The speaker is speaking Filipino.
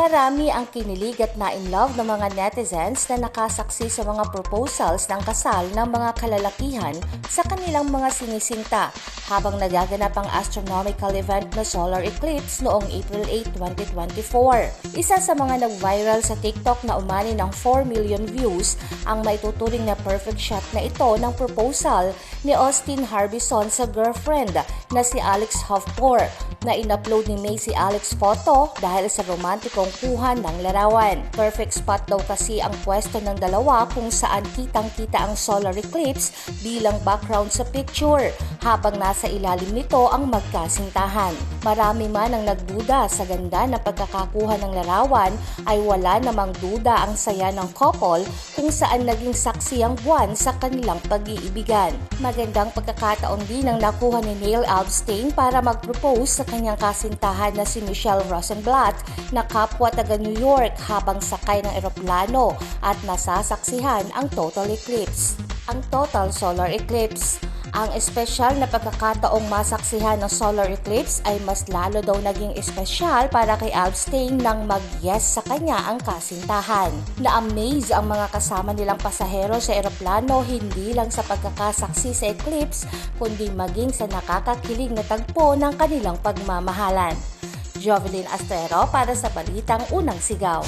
Marami ang kinilig at na-inlove ng mga netizens na nakasaksi sa mga proposals ng kasal ng mga kalalakihan sa kanilang mga sinisinta habang nagaganap ang astronomical event na solar eclipse noong April 8, 2024. Isa sa mga nag-viral sa TikTok na umani ng 4 million views ang maituturing na perfect shot na ito ng proposal ni Austin Harbison sa girlfriend na si Alex Hoffpor na in-upload ni Macy Alex photo dahil sa romantikong kuha ng larawan. Perfect spot daw kasi ang pwesto ng dalawa kung saan kitang-kita ang solar eclipse bilang background sa picture habang nasa ilalim nito ang magkasintahan. Marami man ang nagduda sa ganda ng pagkakakuha ng larawan ay wala namang duda ang saya ng couple kung saan naging saksi ang buwan sa kanilang pag-iibigan. Magandang pagkakataon din ang nakuha ni Neil Alvstein para mag-propose sa kanyang kasintahan na si Michelle Rosenblatt na kapwa taga New York habang sakay ng eroplano at nasasaksihan ang total eclipse. Ang total solar eclipse ang espesyal na pagkakataong masaksihan ng solar eclipse ay mas lalo daw naging espesyal para kay Alvstein nang mag-yes sa kanya ang kasintahan. Na-amaze ang mga kasama nilang pasahero sa eroplano hindi lang sa pagkakasaksi sa eclipse kundi maging sa nakakakilig na tagpo ng kanilang pagmamahalan. Jovelyn Astero para sa Balitang Unang Sigaw.